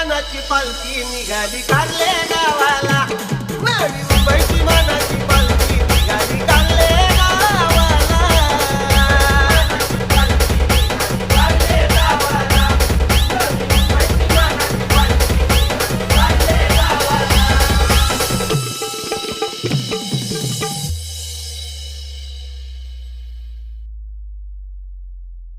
मनाची पालखी निघाली काढले गावाला. नवी मुंबईची मानाची